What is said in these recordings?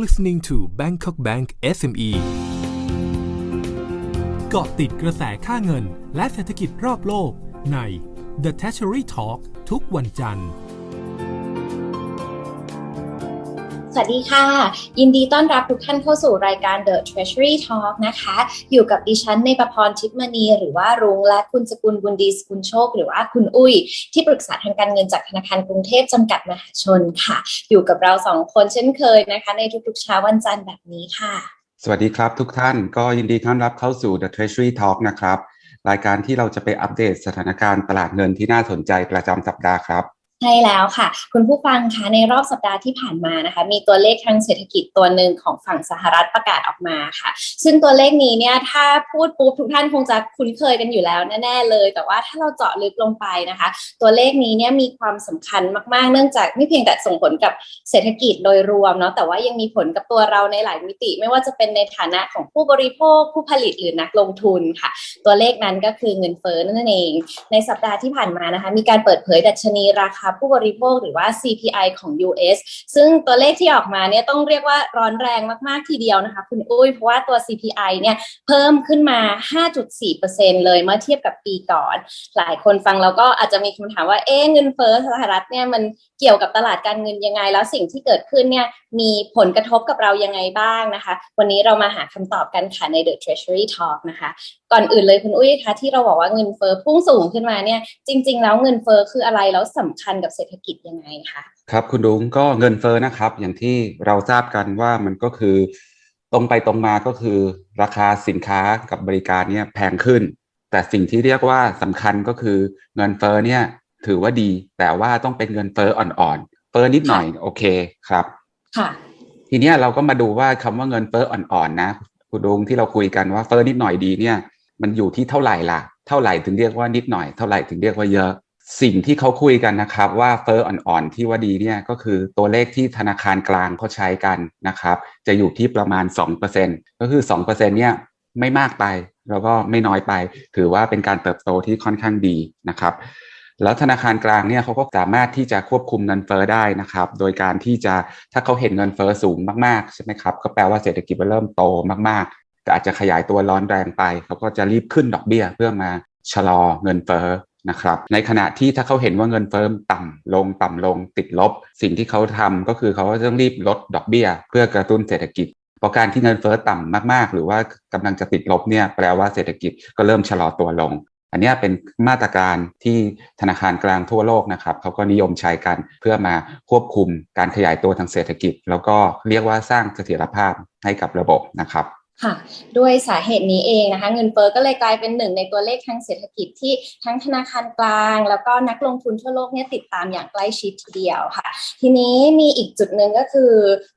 listening to Bangkok Bank SME เกาะติดกระแสค่าเงินและเศรษฐกิจรอบโลกใน The Treasury Talk ทุกวันจันทร์ วัสดีค่ะ ยินดีต้อนรับทุกท่านเข้าสู่รายการ The Treasury Talk นะคะ อยู่กับดิฉันในประพรทิพมณี หรือว่ารุ้งและคุณสกุลบุญดีสกุลโชค หรือว่าคุณอุ้ย ที่ปรึกษาทางการเงินจากธนาคารกรุงเทพจำกัดมหาชนค่ะ อยู่กับเราสองคนเช่นเคยนะคะ ในทุกๆเช้าวันจันทร์แบบนี้ค่ะ สวัสดีครับทุกท่านก็ยินดีต้อนรับเข้าสู่ The Treasury Talk นะครับรายการที่เราจะไปอัปเดตสถานการณ์ตลาดเงินที่น่าสนใจประจำสัปดาห์ครับ ใช่แล้วค่ะ คุณผู้ฟังคะในรอบสัปดาห์ที่ผ่านมานะคะ มีตัวเลขทางเศรษฐกิจตัวหนึ่งของฝั่งสหรัฐประกาศออกมาค่ะ ซึ่งตัวเลขนี้เนี่ยถ้าพูดปุ๊บทุกท่านคงจะคุ้นเคยกันอยู่แล้วแน่ๆเลย แต่ว่าถ้าเราเจาะลึกลงไปนะคะ ตัวเลขนี้เนี่ยมีความสำคัญมากๆ เนื่องจากไม่เพียงแต่ส่งผลกับเศรษฐกิจโดยรวมเนาะแต่ว่ายังมีผลกับตัวเราในหลายมิติ ไม่ว่าจะเป็นในฐานะของผู้บริโภคผู้ผลิตหรือนักลงทุนค่ะ ตัวเลขนั้นก็คือเงินเฟ้อนั่นเอง ในสัปดาห์ที่ผ่านมานะคะ มีการเปิดเผยดัชนีราคาผู้บริโภคหรือว่า CPI ของ US ซึ่งตัวเลขที่ออกมาเนี่ยต้องเรียกว่าร้อนแรงมากๆทีเดียวนะคะคุณอุ้ยเพราะว่าตัว CPI เนี่ยเพิ่มขึ้นมา 5.4%เลยเมื่อเทียบกับปีก่อน หลายคนฟังแล้วก็อาจจะมีคำถามว่าเอ๊เงินเฟ้อสหรัฐเนี่ยมันเกี่ยวกับตลาดการเงินยังไง แล้วสิ่งที่เกิดขึ้นเนี่ยมีผลกระทบกับเรายังไงบ้างนะคะ วันนี้เรามาหาคำตอบกันค่ะใน The Treasury Talk นะคะ ก่อนอื่นเลยคุณอุ้ยคะที่เราบอกว่าเงินเฟ้อพุ่งสูงขึ้นมาเนี่ยจริง ๆ แล้วเงินเฟ้อคืออะไรแล้วสำคัญกับเศรษฐกิจยังไงคะครับคุณดุงก็เงินเฟ้อนะครับ อย่างที่เราทราบกันว่ามันก็คือ ตรงไปตรงมาก็คือ ราคาสินค้ากับบริการเนี่ยแพงขึ้น แต่สิ่งที่เรียกว่าสำคัญก็คือเงินเฟ้อเนี่ยถือว่าดี แต่ว่าต้องเป็นเงินเฟ้ออ่อนๆเฟ้อนิดหน่อยโอเคครับค่ะทีเนี้ยเราก็มาดูว่าคำว่าเงินเฟ้ออ่อนๆนะคุณดุงที่เราคุยกันว่าเฟ้อนิดหน่อยดีเนี่ย มันอยู่ที่เท่าไหร่ล่ะ เท่าไหร่ถึงเรียกว่านิดหน่อย เท่าไหร่ถึงเรียกว่าเยอะ สิ่งที่เขาคุยกันนะครับว่าเฟ้ออ่อนๆที่ว่าดีเนี่ยก็คือตัวเลขที่ธนาคารกลางเขาใช้กันนะครับ จะอยู่ที่ประมาณ 2%ก็คือ 2%เนี่ยไม่มากไปแล้วก็ไม่น้อยไป ถือว่าเป็นการเติบโตที่ค่อนข้างดีนะครับ แล้วธนาคารกลางเนี่ยเขาก็สามารถที่จะควบคุมเงินเฟ้อได้นะครับ โดยการที่จะถ้าเขาเห็นเงินเฟ้อสูงมากๆใช่ไหมครับก็แปลว่าเศรษฐกิจมันเริ่มโตมากๆ แต่อาจจะขยายตัวร้อนแรงไป เขาก็จะรีบขึ้นดอกเบี้ยเพื่อมาชะลอเงินเฟ้อนะครับในขณะที่ถ้าเขาเห็นว่าเงินเฟ้อต่ำลงต่ำลงติดลบ สิ่งที่เขาทำก็คือเขาก็ต้องรีบลดดอกเบี้ย เพื่อกระตุ้นเศรษฐกิจเพราะการที่เงินเฟ้อต่ำมากๆ หรือว่ากำลังจะติดลบเนี่ยแปลว่าเศรษฐกิจก็เริ่มชะลอตัวลง อันนี้เป็นมาตรการที่ธนาคารกลางทั่วโลกนะครับเขาก็นิยมใช้กันเพื่อมาควบคุมการขยายตัวทางเศรษฐกิจ แล้วก็เรียกว่าสร้างเสถียรภาพให้กับระบบนะครับ ค่ะ ด้วยสาเหตุนี้เองนะคะ เงินเฟ้อก็เลยกลายเป็นหนึ่งในตัวเลขทางเศรษฐกิจที่ทั้งธนาคารกลาง แล้วก็นักลงทุนทั่วโลกเนี่ยติดตามอย่างใกล้ชิดทีเดียวค่ะ ทีนี้มีอีกจุดหนึ่งก็คือ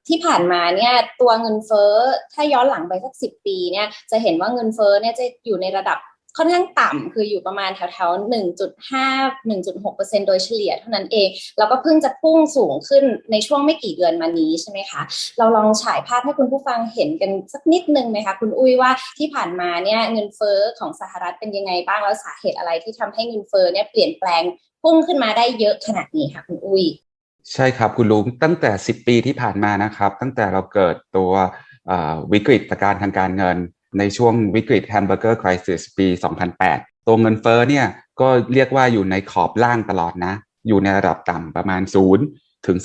ที่ผ่านมาเนี่ยตัวเงินเฟ้อถ้าย้อนหลังไปสักสิปีเนี่ยจะเห็นว่าเงินเฟ้อเนี่ยจะอยู่ในระดับ ค่อนข้างต่ำคืออยู่ประมาณแถวๆ 1.5 1.6%โดยเฉลี่ยเท่านั้นเอง แล้วก็เพิ่งจะพุ่งสูงขึ้นในช่วงไม่กี่เดือนมานี้ใช่ไหมคะ เราลองฉายภาพให้คุณผู้ฟังเห็นกันสักนิดนึงไหมคะคุณอุ้ยว่าที่ผ่านมาเนี่ยเงินเฟ้อของสหรัฐเป็นยังไงบ้างแล้วสาเหตุอะไรที่ทำให้เงินเฟ้อเนี่ยเปลี่ยนแปลงพุ่งขึ้นมาได้เยอะขนาดนี้ค่ะคุณอุ้ยใช่ครับคุณลุงตั้งแต่ 10 ปีที่ผ่านมานะครับ ตั้งแต่เราเกิดตัววิกฤตการทางการเงิน ในช่วงวิกฤตแฮมเบอร์เกอร์คริสิสปี 2008 ตัวเงินเฟ้อเนี่ยก็เรียกว่าอยู่ในขอบล่างตลอดนะ อยู่ในระดับต่ำประมาณ 0 ถึง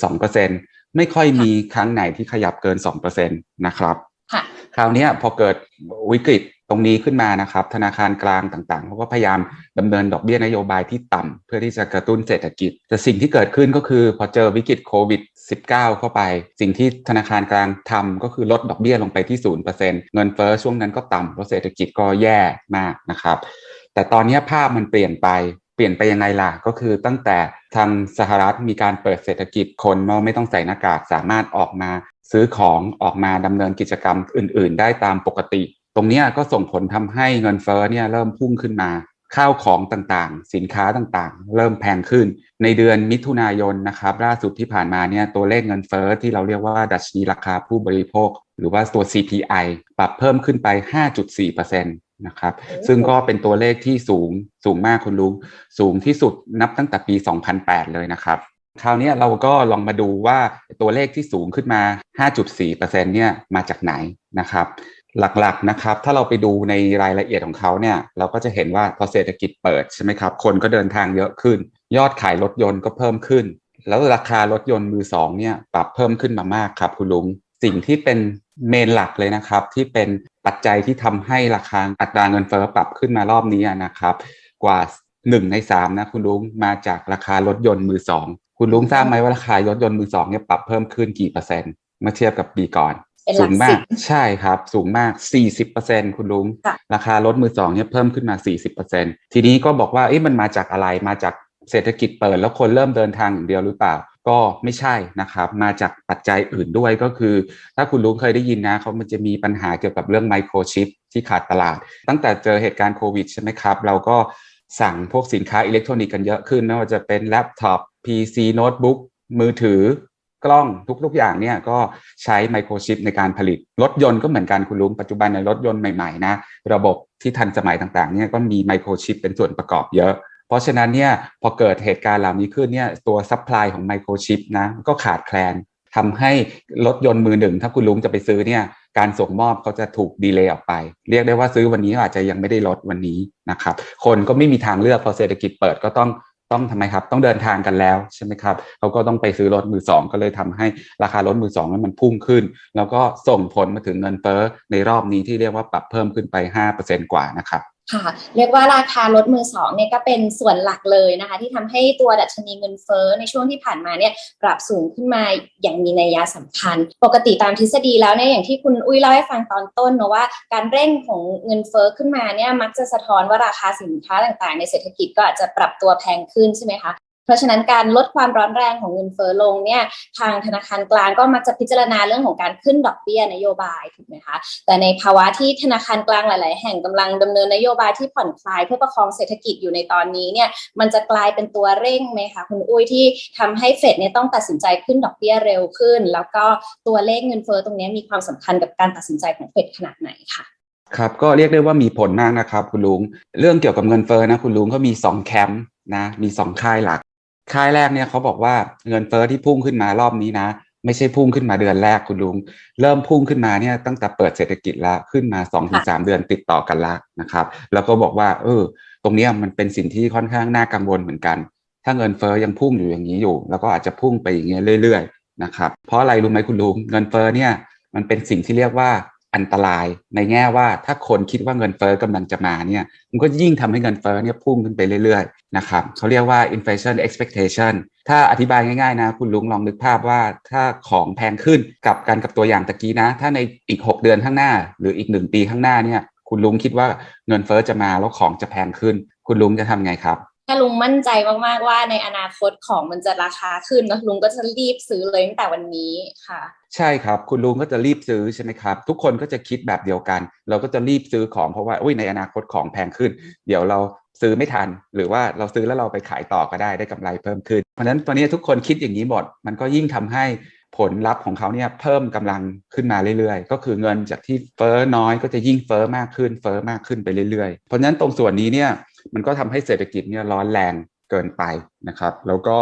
2%ไม่ค่อยมีครั้งไหนที่ขยับเกิน 2%นะครับค่ะคราวนี้พอเกิดวิกฤต ตรงนี้ขึ้นมานะครับ ธนาคารกลางต่างๆเขาก็พยายามดำเนินดอกเบี้ยนโยบายที่ต่ำเพื่อที่จะกระตุ้นเศรษฐกิจ แต่สิ่งที่เกิดขึ้นก็คือพอเจอวิกฤตโควิด 19 เข้าไป สิ่งที่ธนาคารกลางทำก็คือลดดอกเบี้ยลงไปที่ 0%เงินเฟ้อช่วงนั้นก็ต่ำเพราะเศรษฐกิจก็แย่มากนะครับ แต่ตอนนี้ภาพมันเปลี่ยนไปเปลี่ยนไปยังไงล่ะ ก็คือตั้งแต่ทางสหรัฐมีการเปิดเศรษฐกิจคนไม่ต้องใส่หน้ากากสามารถออกมาซื้อของออกมาดำเนินกิจกรรมอื่น ๆ ได้ตามปกติ ตรงนี้ก็ส่งผลทำให้เงินเฟ้อเนี่ยเริ่มพุ่งขึ้นมา ข้าวของต่างๆ สินค้าต่างๆ เริ่มแพงขึ้น ในเดือนมิถุนายนนะครับล่าสุดที่ผ่านมาเนี่ยตัวเลขเงินเฟ้อที่เราเรียกว่าดัชนีราคาผู้บริโภค หรือว่าตัว CPI ปรับเพิ่มขึ้นไป 5.4%นะครับซึ่งก็เป็นตัวเลขที่สูงสูงมากคุณลุงสูงที่สุดนับตั้งแต่ปี 2008 เลยนะครับคราวนี้เราก็ลองมาดูว่าตัวเลขที่สูงขึ้นมา 5.4%เนี่ยมาจากไหนนะครับ หลักๆนะครับ ถ้าเราไปดูในรายละเอียดของเขาเนี่ย เราก็จะเห็นว่าพอเศรษฐกิจเปิดใช่ไหมครับ คนก็เดินทางเยอะขึ้น ยอดขายรถยนต์ก็เพิ่มขึ้น แล้วราคารถยนต์มือสองเนี่ยปรับเพิ่มขึ้นมามากครับคุณลุง สิ่งที่เป็นเมนหลักเลยนะครับ ที่เป็นปัจจัยที่ทำให้ราคาอัตราเงินเฟ้อปรับขึ้นมารอบนี้นะครับ กว่าหนึ่งในสามนะคุณลุงมาจากราคารถยนต์มือสองคุณลุงทราบไหมว่าราคารถยนต์มือสองเนี่ยปรับเพิ่มขึ้นกี่เปอร์เซ็นต์เมื่อเทียบกับปีก่อน เป็นหลัสูกงสิมากบใช่ครับ สูงมาก 40%คุณลุงค่ะราคารถมือสองเนี่ยเพิ่มขึ้นมา 40%ทีนี้ก็บอกว่าเอ๊ะมันมาจากอะไรมาจากเศรษฐกิจเปิดแล้วคนเริ่มเดินทางอย่างเดียวหรือเปล่า ก็ไม่ใช่นะครับ มาจากปัจจัยอื่นด้วยก็คือ ถ้าคุณลุงเคยได้ยินนะเขามันจะมีปัญหาเกี่ยวกับเรื่องไมโครชิปที่ขาดตลาด ตั้งแต่เจอเหตุการณ์โควิดใช่ไหมครับ เราก็สั่งพวกสินค้าอิเล็กทรอนิกส์กันเยอะขึ้นไม่ว่าจะเป็นแล็ปท็อป PC โน้ตบุ๊กมือถือ กล้องทุกๆอย่างเนี่ยก็ใช้ไมโครชิปในการผลิต รถยนต์ก็เหมือนกันคุณลุงปัจจุบันในรถยนต์ใหม่ๆนะระบบที่ทันสมัยต่างๆเนี่ยก็มีไมโครชิปเป็นส่วนประกอบเยอะ เพราะฉะนั้นเนี่ยพอเกิดเหตุการณ์เหล่านี้ขึ้นเนี่ยตัวซัพพลายของไมโครชิปนะก็ขาดแคลนทำให้รถยนต์มือหนึ่ง ถ้าคุณลุงจะไปซื้อเนี่ยการส่งมอบเขาจะถูกดีเลย์ออกไป เรียกได้ว่าซื้อวันนี้อาจจะยังไม่ได้ลดวันนี้นะครับคนก็ไม่มีทางเลือกพอเศรษฐกิจเปิดก็ต้อง ต้องทำไมครับ ต้องเดินทางกันแล้วใช่ไหมครับเขาก็ต้องไปซื้อรถมือสองก็เลยทำให้ราคารถมือสองนั้นมันพุ่งขึ้น แล้วก็ส่งผลมาถึงเงินเฟ้อในรอบนี้ที่เรียกว่าปรับเพิ่มขึ้นไป5%กว่านะครับ ค่ะ เรียกว่าราคารถมือสองเนี่ยก็เป็นส่วนหลักเลยนะคะ ที่ทำให้ตัวดัชนีเงินเฟ้อในช่วงที่ผ่านมาเนี่ยปรับสูงขึ้นมาอย่างมีนัยยะสำคัญ ปกติตามทฤษฎีแล้วเนี่ยอย่างที่คุณอุ้ยเล่าให้ฟังตอนต้นเนอะว่า การเร่งของเงินเฟ้อขึ้นมาเนี่ยมักจะสะท้อนว่าราคาสินค้าต่างๆ ในเศรษฐกิจก็อาจจะปรับตัวแพงขึ้นใช่ไหมคะ เพราะฉะนั้นการลดความร้อนแรงของเงินเฟ้อลงเนี่ยทางธนาคารกลางก็มักจะพิจารณาเรื่องของการขึ้นดอกเบี้ยนโยบายถูกไหมคะแต่ในภาวะที่ธนาคารกลางหลาย ๆ แห่งกำลังดำเนินนโยบายที่ผ่อนคลายเพื่อประคองเศรษฐกิจอยู่ในตอนนี้เนี่ยมันจะกลายเป็นตัวเร่งไหมคะคุณอุ้ยที่ทำให้เฟดเนี่ยต้องตัดสินใจขึ้นดอกเบี้ยเร็วขึ้น แล้วก็ตัวเลขเงินเฟ้อตรงนี้มีความสำคัญกับการตัดสินใจของเฟดขนาดไหนคะครับก็เรียกได้ว่ามีผลมากนะครับคุณลุง เรื่องเกี่ยวกับเงินเฟ้อนะคุณลุงก็มี 2 แคมป์นะมี 2 ค่ายหลัก ค่ายแรกเนี่ยเขาบอกว่าเงินเฟ้อที่พุ่งขึ้นมารอบนี้นะ ไม่ใช่พุ่งขึ้นมาเดือนแรกคุณลุง เริ่มพุ่งขึ้นมาเนี่ยตั้งแต่เปิดเศรษฐกิจแล้วขึ้นมา2อถึงสเดือนติดต่อกันละนะครับ แล้วก็บอกว่า เออ ตรงเนี้ยมันเป็นสิ่งที่ค่อนข้างน่ากังวลเหมือนกัน ถ้าเงินเฟ้อยังพุ่งอยู่อย่างนี้อยู่ แล้วก็อาจจะพุ่งไปอย่างเงี้ยเรื่อย ๆ นะครับ เพราะอะไรรู้ไหมคุณลุงเงินเฟ้อเนี่ยมันเป็นสิ่งที่เรียกว่า อันตรายในแง่ว่าถ้าคนคิดว่าเงินเฟ้อกำลังจะมาเนี่ยมันก็ยิ่งทำให้เงินเฟ้อเนี่ยพุ่งขึ้นไปเรื่อยๆนะครับเขาเรียกว่า inflation expectation ถ้าอธิบายง่ายๆนะ คุณลุงลองนึกภาพว่าถ้าของแพงขึ้นกับกันกับตัวอย่างตะกี้นะ ถ้าในอีก 6 เดือนข้างหน้า หรืออีก 1 ปีข้างหน้าเนี่ยคุณลุงคิดว่าเงินเฟ้อจะมาแล้วของจะแพงขึ้น คุณลุงจะทำไงครับ ถ้าลุงมั่นใจมากๆว่าในอนาคตของมันจะราคาขึ้นนะลุงก็จะรีบซื้อเลยตั้งแต่วันนี้ค่ะ ใช่ครับ คุณลุงก็จะรีบซื้อใช่ไหมครับ ทุกคนก็จะคิดแบบเดียวกัน เราก็จะรีบซื้อของเพราะว่าอุ้ยในอนาคตของแพงขึ้น เดี๋ยวเราซื้อไม่ทัน หรือว่าเราซื้อแล้วเราไปขายต่อก็ได้ได้กำไรเพิ่มขึ้น เพราะฉะนั้นตอนนี้ทุกคนคิดอย่างนี้หมดมันก็ยิ่งทำให้ผลลัพธ์ของเขาเนี่ยเพิ่มกำลังขึ้นมาเรื่อยๆ ก็คือเงินจากที่เฟ้อน้อยก็จะยิ่งเฟ้อมากขึ้นเฟ้อมากขึ้นไปเรื่อยๆ เพราะฉะนั้นตรงส่วนนี้เนี่ย มันก็ทำให้เศรษฐกิจเนี่ยร้อนแรงเกินไปนะครับ แล้วก็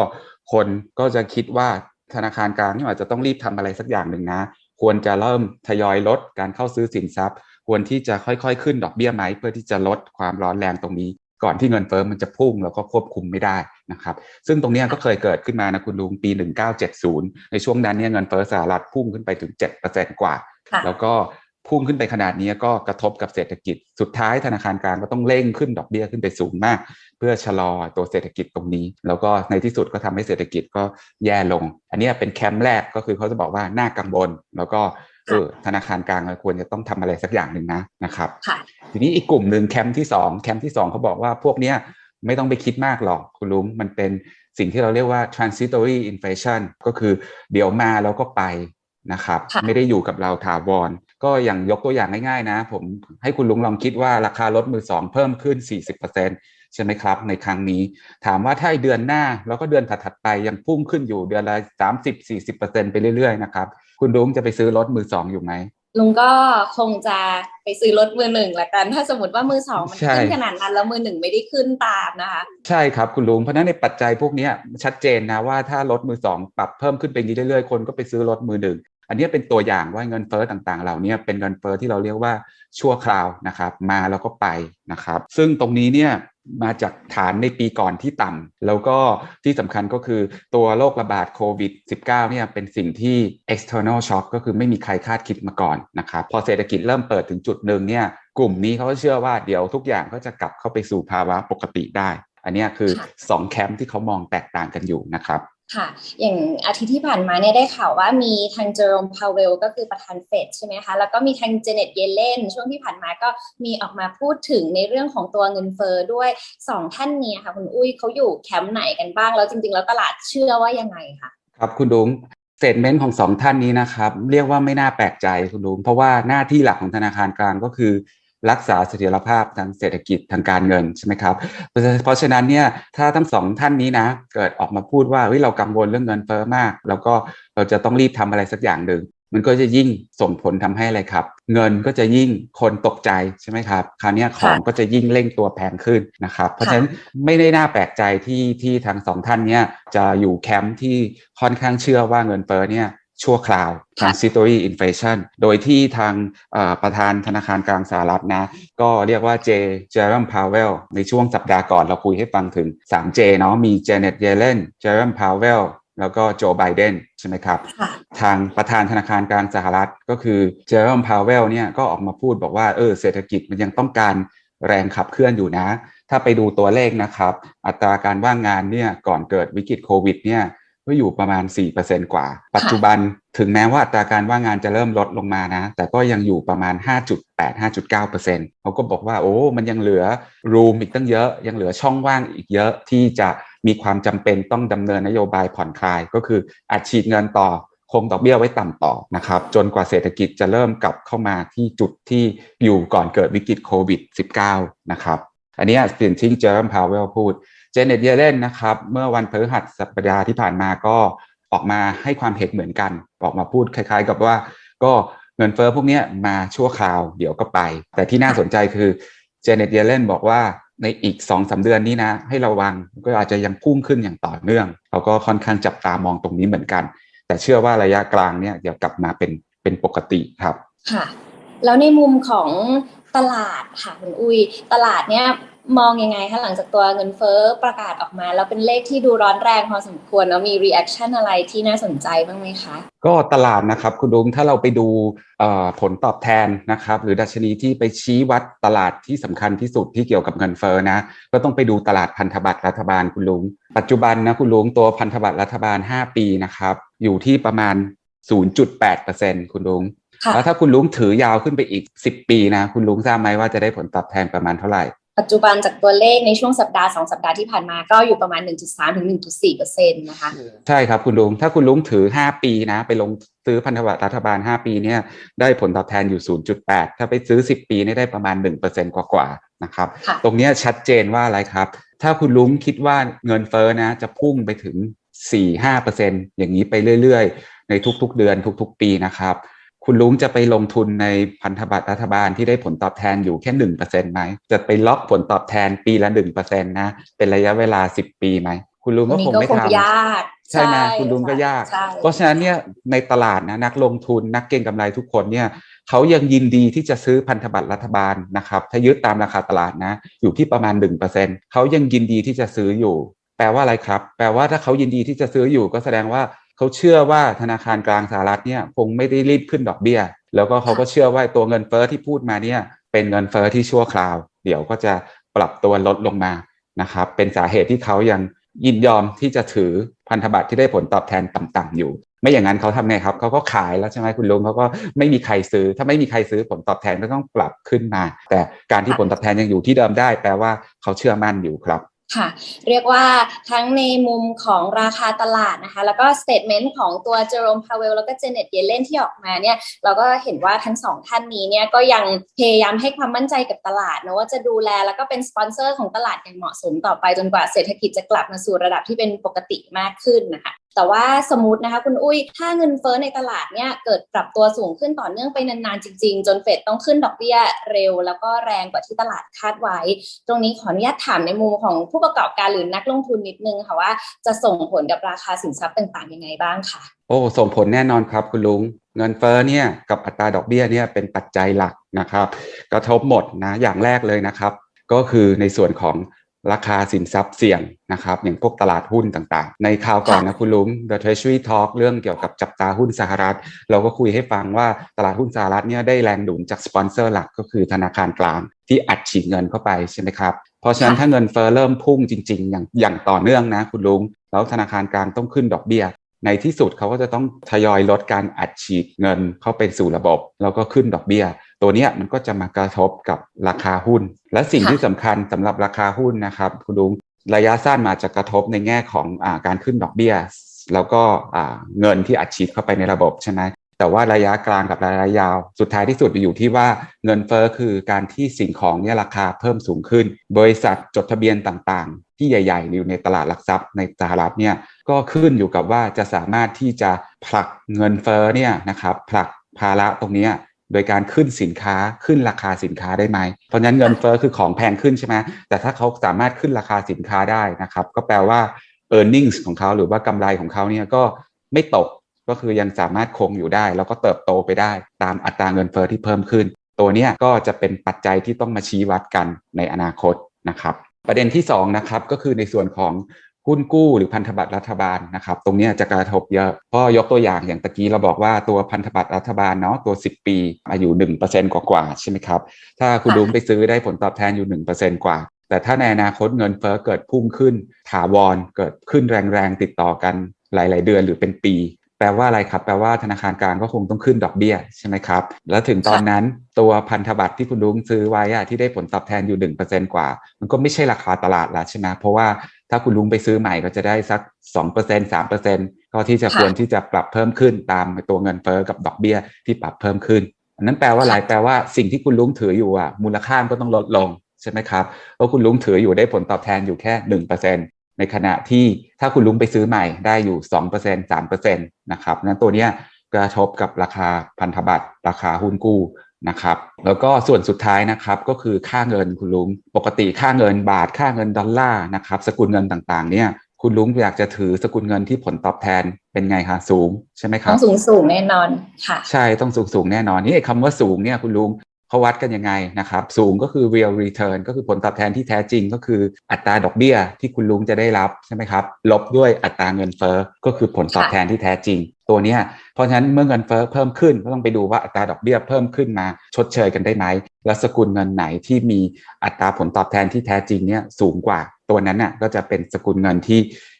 คนก็จะคิดว่าธนาคารกลางเนี่ยอาจจะต้องรีบทำอะไรสักอย่างหนึ่งนะ ควรจะเริ่มทยอยลดการเข้าซื้อสินทรัพย์ ควรที่จะค่อยๆ ขึ้นดอกเบี้ยไหมเพื่อที่จะลดความร้อนแรงตรงนี้ ก่อนที่เงินเฟ้อมันจะพุ่งแล้วก็ควบคุมไม่ได้นะครับ ซึ่งตรงเนี้ยก็เคยเกิดขึ้นมานะคุณลุงปี 1970 ในช่วงนั้นเนี่ยเงินเฟ้อสหรัฐพุ่งขึ้นไปถึง 7%กว่าค่ะแล้วก็ พุ่งขึ้นไปขนาดนี้ก็กระทบกับเศรษฐกิจ สุดท้ายธนาคารกลางก็ต้องเร่งขึ้นดอกเบี้ยขึ้นไปสูงมาก เพื่อชะลอตัวเศรษฐกิจตรงนี้ แล้วก็ในที่สุดก็ทำให้เศรษฐกิจก็แย่ลง อันเนี้ยเป็นแคมป์แรกก็คือเขาจะบอกว่าน่ากังวลแล้วก็เออธนาคารกลางควรจะต้องทำอะไรสักอย่างหนึ่งนะนะครับค่ะทีนี้อีกกลุ่มหนึ่งแคมป์ที่สองแคมป์ที่สองเขาบอกว่าพวกเนี้ยไม่ต้องไปคิดมากหรอกคุณลุงมันเป็นสิ่งที่เราเรียกว่า transitory inflation ก็คือเดี๋ยวมาแล้วก็ไปนะครับค่ะไม่ได้อยู่กับเราถาวร ก็อย่างยกตัวอย่างง่ายๆนะ ผมให้คุณลุงลองคิดว่าราคารถมือสองเพิ่มขึ้น 40%ใช่ไหมครับ ในครั้งนี้ ถามว่าถ้าเดือนหน้าแล้วก็เดือนถัดๆไปยังพุ่งขึ้นอยู่เดือนละ30-40%ไปเรื่อยๆนะครับคุณลุงจะไปซื้อรถมือสองอยู่ไหมลุงก็คงจะไปซื้อรถมือหนึ่งละกัน ถ้าสมมติว่ามือสองมันใช่ขึ้นขนาดนั้นแล้วมือหนึ่งไม่ได้ขึ้นตามนะคะ ใช่ครับคุณลุงเพราะฉะนั้นในปัจจัยพวกเนี้ยชัดเจนนะว่าถ้ารถมือสองปรับเพิ่มขึ้นไปอย่างนี้เรื่อยๆ คนก็ไปซื้อรถมือหนึ่ง อันเนี้ยเป็นตัวอย่างว่าเงินเฟ้อต่างๆ เหล่านี้เป็นเงินเฟ้อที่เราเรียกว่าชั่วคราวนะครับ มาแล้วก็ไปนะครับ ซึ่งตรงนี้เนี่ยมาจากฐานในปีก่อนที่ต่ำแล้วก็ที่สำคัญก็คือตัวโรคระบาดโควิด -19 เนี่ยเป็นสิ่งที่ external shock ก็คือไม่มีใครคาดคิดมาก่อนนะครับ พอเศรษฐกิจเริ่มเปิดถึงจุดหนึ่งเนี่ยกลุ่มนี้เขาก็เชื่อว่าเดี๋ยวทุกอย่างก็จะกลับเข้าไปสู่ภาวะปกติได้ อันเนี้ยคือค่ะสองแคมป์ที่เขามองแตกต่างกันอยู่นะครับ ค่ะ อย่างอาทิตย์ที่ผ่านมาเนี่ยได้ข่าวว่ามีทางเจอร์มพาวเวลก็คือประธานเฟดใช่ไหมคะ แล้วก็มีทางเจเน็ตเยเลนช่วงที่ผ่านมาก็มีออกมาพูดถึงในเรื่องของตัวเงินเฟอ้อด้วยสองท่านนี้ค่ะ คุณอุ้ยเขาอยู่แคมป์ไหนกันบ้าง แล้วจริง ๆ แล้วตลาดเชื่อว่ายังไงคะครับคุณดุงเ a ตเมนต์ของสองท่านนี้นะครับ เรียกว่าไม่น่าแปลกใจคุณดุงเพราะว่าหน้าที่หลักของธนาคารกลางก็คือ รักษาเสถียรภาพทางเศรษฐกิจทางการเงินใช่ไหมครับเพราะฉะเพราะฉะนั้นเนี่ยถ้าทั้งสองท่านนี้นะเกิดออกมาพูดว่าเฮ้ยเรากังวลเรื่องเงินเฟ้อมาก แล้วก็เราจะต้องรีบทำอะไรสักอย่างหนึ่งมันก็จะยิ่งส่งผลทำให้อะไรครับ เงินก็จะยิ่งคนตกใจใช่ไหมครับ คราวเนี้ยของก็จะยิ่งเร่งตัวแพงขึ้นนะครับ เพราะฉะนั้นไม่ได้น่าแปลกใจที่ที่ทางสองท่านเนี่ยจะอยู่แคมป์ที่ค่อนข้างเชื่อว่าเงินเฟ้อเนี่ย ชั่วคราว transitory inflation โดยที่ทางเอ่อประธานธนาคารกลางสหรัฐนะ ก็เรียกว่าเจเจอร์มพาวเวลในช่วงสัปดาห์ก่อนเราคุยให้ฟังถึง 3J เนาะมีเจเน็ตเยเลนเจอร์มพาวเวลแล้วก็โจไบเดนใช่ไหมครับค่ะทางประธานธนาคารกลางสหรัฐก็คือเจอร์มพาวเวลเนี่ยก็ออกมาพูดบอกว่าเออเศรษฐกิจมันยังต้องการแรงขับเคลื่อนอยู่นะ ถ้าไปดูตัวเลขนะครับ อัตราการว่างงานเนี่ยก่อนเกิดวิกฤตโควิดเนี่ย ก็อยู่ประมาณ 4%กว่า ปัจจุบันถึงแม้ว่าอัตราการว่างงานจะเริ่มลดลงมานะ แต่ก็ยังอยู่ประมาณ 5.8-5.9%เขาก็บอกว่าโอ้ มันยังเหลือรูมอีกตั้งเยอะ ยังเหลือช่องว่างอีกเยอะที่จะมีความจำเป็นต้องดำเนินนโยบายผ่อนคลาย ก็คืออัดฉีดเงินต่อคงดอกเบี้ยไว้ต่ำต่อนะครับ จนกว่าเศรษฐกิจจะเริ่มกลับเข้ามาที่จุดที่อยู่ก่อนเกิดวิกฤตโควิด -19 นะครับอันเนี้ยสิ่งที่เจอร์มพาวเวลพูดเจเน็ตเยเลนนะครับเมื่อวันพฤหัสสัปดาห์ที่ผ่านมาก็ออกมาให้ความเห็นเหมือนกัน ออกมาพูดคล้าย ๆ กับว่า ก็เงินเฟ้อพวกนี้มาชั่วคราวเดี๋ยวก็ไป แต่ที่น่าสนใจคือเจเน็ตเยเลนบอกว่าในอีก2อสเดือนนี้นะ ให้ระวังก็อาจจะยังพุ่งขึ้นอย่างต่อเนื่องเขาก็ค่อนข้างจับตามองตรงนี้เหมือนกัน แต่เชื่อว่าระยะกลางเนี่ยเดี๋ยวกลับมาเป็นเป็นปกติครับค่ะแล้วในมุมของตลาดค่ะคุณอุ้ยตลาดเนี่ย มองยังไงคะหลังจากตัวเงินเฟ้อประกาศออกมา แล้วเป็นเลขที่ดูร้อนแรงพอสมควรแล้วมีรีแอคชั่นอะไรที่น่าสนใจบ้างไหมคะ ก็ตลาดนะครับคุณดุงถ้าเราไปดูเอ่อผลตอบแทนนะครับหรือดัชนีที่ไปชี้วัดตลาดที่สำคัญที่สุดที่เกี่ยวกับเงินเฟ้อนะก็ต้องไปดูตลาดพันธบัตรรัฐบาลคุณลุง ปัจจุบันนะคุณลุงตัวพันธบัตรรัฐบาล 5 ปีนะครับอยู่ที่ประมาณ 0.8%คุณลุงค่ะแล้วถ้าคุณลุงถือยาวขึ้นไปอีก 10 ปีนะคุณลุงทราบไหมว่าจะได้ผลตอบแทนประมาณเท่าไหร่ ปัจจุบันจากตัวเลขในช่วงสัปดาห์ 2 สัปดาห์ที่ผ่านมาก็อยู่ประมาณ 1.3 ถึง 1.4เปอร์เซ็นต์นะคะ ใช่ครับคุณลุง ถ้าคุณลุงถือ 5 ปีนะ ไปลงซื้อพันธบัตรรัฐบาล 5 ปีเนี่ยได้ผลตอบแทนอยู่ 0.8 ถ้าไปซื้อ 10 ปีเนี่ยได้ประมาณ 1%กว่าๆนะครับค่ะตรงเนี้ยชัดเจนว่าอะไรครับ ถ้าคุณลุงคิดว่าเงินเฟ้อนะ จะพุ่งไปถึง 4-5%อย่างนี้ไปเรื่อย ๆ ในทุกๆเดือนทุก ๆ ปีนะครับ คุณลุงจะไปลงทุนในพันธบัตรรัฐบาลที่ได้ผลตอบแทนอยู่แค่หนึ่งเปอร์เซ็นไหม จะไปล็อกผลตอบแทนปีละหนึ่งเปอร์เซ็นต์นะ เป็นระยะเวลาสิบปีไหม คุณลุงตรก็งคนี้งก็ไม่คงทำยากใช่ไหมคุณลุงก็ยากใช่เพราะฉะนั้นเนี่ยในตลาดนะนักลงทุนนักเก็งกำไรทุกคนเนี่ยเขายังยินดีที่จะซื้อพันธบัตรรัฐบาลนะครับ ถ้ายึดตามราคาตลาดนะ อยู่ที่ประมาณ1%เขายังยินดีที่จะซื้ออยู่ แปลว่าอะไรครับ แปลว่าถ้าเขายินดีที่จะซื้ออยู่ก็แสดงว่า เขาเชื่อว่าธนาคารกลางสหรัฐเนี่ยคงไม่ได้รีบขึ้นดอกเบี้ย แล้วก็เขาก็เชื่อว่าตัวเงินเฟ้อที่พูดมาเนี่ยเป็นเงินเฟ้อที่ชั่วคราว เดี๋ยวก็จะปรับตัวลดลงมานะครับเป็นสาเหตุที่เขายังยินยอมที่จะถือพันธบัตรที่ได้ผลตอบแทนต่ำๆอยู่ ไม่อย่างนั้นเขาทำไงครับเขาก็ขายแล้วใช่ไหมคุณลุงเขาก็ไม่มีใครซื้อ ถ้าไม่มีใครซื้อผลตอบแทนก็ต้องปรับขึ้นมา แต่การที่ผลตอบแทนยังอยู่ที่เดิมได้ แปลว่าเขาเชื่อมั่นอยู่ครับ ค่ะเรียกว่าทั้งในมุมของราคาตลาดนะคะ แล้วก็สเตทเมนต์ของตัวเจอร์มพาวเวลแล้วก็เจเน็ตเยเลนที่ออกมาเนี่ยเราก็เห็นว่าทั้งสองท่านนี้เนี่ยก็ยังพยายามให้ความมั่นใจกับตลาดนะว่าจะดูแลแล้วก็เป็นสปอนเซอร์ของตลาดอย่างเหมาะสมต่อไปจนกว่าเศรษฐกิจจะกลับมาสู่ระดับที่เป็นปกติมากขึ้นนะคะ แต่ว่าสมมตินะคะคุณอุ้ยถ้าเงินเฟ้อในตลาดเนี่ยเกิดปรับตัวสูงขึ้นต่อเนื่องไปนานๆจริงๆ จนเฟดต้องขึ้นดอกเบี้ยเร็ว แล้วก็แรงกว่าที่ตลาดคาดไว้ ตรงนี้ขออนุญาตถามในมุมของผู้ประกอบการหรือนักลงทุนนิดนึงค่ะว่าจะส่งผลกับราคาสินทรัพย์ต่างๆยังไงบ้างค่ะโอ้ส่งผลแน่นอนครับคุณลุงเงินเฟ้อเนี่ยกับอัตราดอกเบี้ยเนี่ยเป็นปัจจัยหลักนะครับ กระทบหมดนะอย่างแรกเลยนะครับ ก็คือในส่วนของ ราคาสินทรัพย์เสี่ยงนะครับอย่างพวกตลาดหุ้นต่างๆ ในคราวก่อนนะคุณลุง The Treasury Talk เรื่องเกี่ยวกับจับตาหุ้นสหรัฐ เราก็คุยให้ฟังว่าตลาดหุ้นสหรัฐเนี่ยได้แรงหนุนจากสปอนเซอร์หลักก็คือธนาคารกลางที่อัดฉีดเงินเข้าไปใช่ไหมครับ เพราะฉะนั้นถ้าเงินเฟ้อเริ่มพุ่งจริง ๆ อย่างอย่างต่อเนื่องนะคุณลุง แล้วธนาคารกลางต้องขึ้นดอกเบี้ย ในที่สุดเขาก็จะต้องทยอยลดการอัดฉีดเงินเข้าไปสู่ระบบ แล้วก็ขึ้นดอกเบี้ย ตัวเนี้ยมันก็จะมากระทบกับราคาหุ้น และสิ่งค่ะที่สำคัญสำหรับราคาหุ้นนะครับคุณลุงระยะสั้นมาจะกระทบในแง่ของอาการขึ้นดอกเบี้ย แล้วก็อ่าเงินที่อัดฉีดเข้าไปในระบบใช่ไหมแต่ว่าระยะกลางกับระยะยาว สุดท้ายที่สุดอยู่ที่ว่าเงินเฟ้อคือการที่สิ่งของเนี่ยราคาเพิ่มสูงขึ้น บริษัทจดทะเบียนต่างๆ ที่ใหญ่ๆอยู่ในตลาดหลักทรัพย์ในสหรัฐเนี่ยก็ขึ้นอยู่กับว่าจะสามารถที่จะผลักเงินเฟ้อเนี่ยนะครับผลักภาระตรงนี้โดยการขึ้นสินค้าขึ้นราคาสินค้าได้ไหม เพราะฉะนั้นเงินเฟ้อคือของแพงขึ้นใช่ไหมแต่ถ้าเขาสามารถขึ้นราคาสินค้าได้นะครับ ก็แปลว่า e a r n i n g ของเขาหรือว่ากำไรของเขาเนี่ยก็ไม่ตกก็คือยังสามารถคงอยู่ได้ แล้วก็เติบโตไปได้ ตามอัตราเงินเฟ้อที่เพิ่มขึ้น ตัวนี้ก็จะเป็นปัจจัยที่ต้องมาชี้วัดกันในอนาคตนะครับ ประเด็นที่2นะครับก็คือในส่วนของหุ้นกู้หรือพันธบัตรรัฐบาลนะครับ ตรงนี้จะกระทบเยอะเพราะยกตัวอย่างอย่างตะกี้เราบอกว่าตัวพันธบัตรรัฐบาลเนาะตัว 10 ปีอายุ1%กว่าๆใช่ไหมครับ ถ้าคุณค่ะลุงไปซื้อได้ผลตอบแทนอยู่ 1%กว่า แต่ถ้าในอนาคตเงินเฟ้อเกิดพุ่งขึ้นถาวรเกิดขึ้นแรงๆติดต่อกันหลาย ๆ เดือนหรือเป็นปี แปลว่าอะไรครับ แปลว่าธนาคารกลางก็คงต้องขึ้นดอกเบี้ยใช่ไหมครับ แล้วถึงตอนนั้นตัวพันธบัตรที่คุณลุงซื้อไว้อะที่ได้ผลตอบแทนอยู่ 1%กว่า มันก็ไม่ใช่ราคาตลาดแล้วใช่ไหมเพราะว่าถ้าคุณลุงไปซื้อใหม่ก็จะได้สัก 2% 3%ก็ที่จะค่ะควรที่จะปรับเพิ่มขึ้นตามตัวเงินเฟ้อกับดอกเบี้ยที่ปรับเพิ่มขึ้นอันนั้นแปลว่าอะไรแปลว่าสิ่งที่คุณลุงถืออยู่อะมูลค่ามันก็ต้องลดลงใช่ไหมครับเพราะคุณลุงถืออยู่ได้ผลตอบแทนอยู่แค่หนึ่งเปอร์เซ็น ในขณะที่ถ้าคุณลุงไปซื้อใหม่ได้อยู่สองเปอร์เซ็นสามเปอร์เซ็นตนะครับนั้นตัวเนี้ยกระทบกับราคาพันธบัตรราคาหุ้นกู้นะครับแล้วก็ส่วนสุดท้ายนะครับก็คือค่าเงินคุณลุงปกติค่าเงินบาทค่าเงินดอลลาร์นะครับสกุลเงินต่างๆเนี่ยคุณลุงอยากจะถือสกุลเงินที่ผลตอบแทนเป็นไงคะสูงใช่ไหมคต้รัอบงสูงสูงๆแน่นอนค่ะใช่ต้องสูงสูงแน่นอนนี่ไอ้คำว่าสูงเนี่ยคุณลุง เขาวัดกันยังไงนะครับ สูงก็คือ real return ก็คือผลตอบแทนที่แท้จริงก็คืออัตราดอกเบี้ยที่คุณลุงจะได้รับใช่ไหมครับ ลบด้วยอัตราเงินเฟ้อก็คือผลตอบแทนที่แท้จริง ตัวเนี้ยเพราะฉะนั้นเมื่อเงินเฟ้อเพิ่มขึ้นก็ต้องไปดูว่าอัตราดอกเบี้ยเพิ่มขึ้นมาชดเชยกันได้ไหมและสกุลเงินไหนที่มีอัตราผลตอบแทนที่แท้จริงเนี่ยสูงกว่าตัวนั้นน่ะก็จะเป็นสกุลเงินที่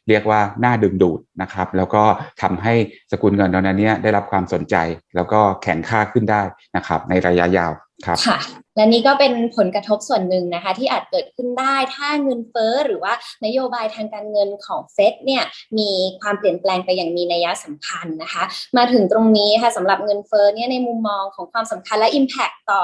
เรียกว่าน่าดึงดูดนะครับ แล้วก็ทำให้สกุลเงินตอนนั้นเนี่ยได้รับความสนใจ แล้วก็แข็งค่าขึ้นได้นะครับในระยะยาว ครับค่ะ และนี่ก็เป็นผลกระทบส่วนหนึ่งนะคะที่อาจเกิดขึ้นได้ถ้าเงินเฟ้อหรือว่านโยบายทางการเงินของเฟดเนี่ยมีความเปลี่ยนแปลงไปอย่างมีนัยสำคัญนะคะ มาถึงตรงนี้ค่ะสำหรับเงินเฟ้อเนี่ยในมุมมองของความสำคัญและ Impact ต่อ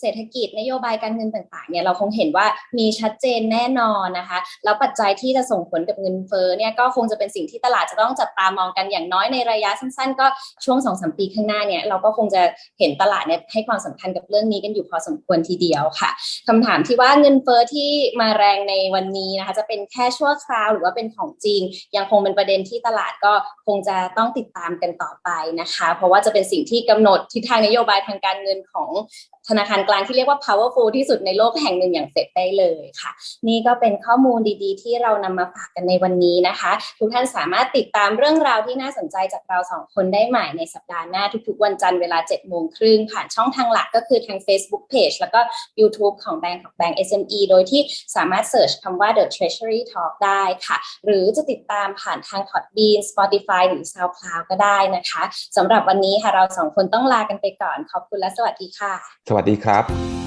เศรษฐกิจนโยบายการเงินต่างๆเนี่ยเราคงเห็นว่ามีชัดเจนแน่นอนนะคะแล้วปัจจัยที่จะส่งผลกับเงินเฟ้อเนี่ยก็คงจะเป็นสิ่งที่ตลาดจะต้องจับตามองกันอย่างน้อยในระยะสั้นๆ ก็ช่วง2อสปีข้างหน้าเนี่ยเราก็คงจะเห็นตลาดเนี่ยให้ความสำคัญกับเรื่องนี้กันอยู่พอสมควรทีเดียวค่ะคำถามที่ว่าเงินเฟ้อที่มาแรงในวันนี้นะคะ จะเป็นแค่ชั่วคราวหรือว่าเป็นของจริง ยังคงเป็นประเด็นที่ตลาดก็คงจะต้องติดตามกันต่อไปนะคะ เพราะว่าจะเป็นสิ่งที่กำหนดทิศทางนโยบายทางการเงินของธนาคารกลางที่เรียกว่า powerful ที่สุดในโลกแห่งหนึ่งอย่างเฟดได้เลยค่ะ นี่ก็เป็นข้อมูลดีๆ ที่เรานำมาฝากกันในวันนี้นะคะ ทุกท่านสามารถติดตามเรื่องราวที่น่าสนใจจากเราสองคนได้ใหม่ในสัปดาห์หน้าทุกๆ วันจันทร์เวลา7โมงครึ่งผ่านช่องทางหลักก็คือทาง Facebook Page แล้วก็ YouTube ของ Bank ของ Bank SME โดยที่สามารถเสิร์ชคำว่า The Treasury Talk ได้ค่ะ หรือจะติดตามผ่านทาง Podbean Spotify หรือ SoundCloud ก็ได้นะคะสำหรับวันนี้ค่ะเราสองคนต้องลากันไปก่อน ขอบคุณและสวัสดีค่ะ สวัสดีครับ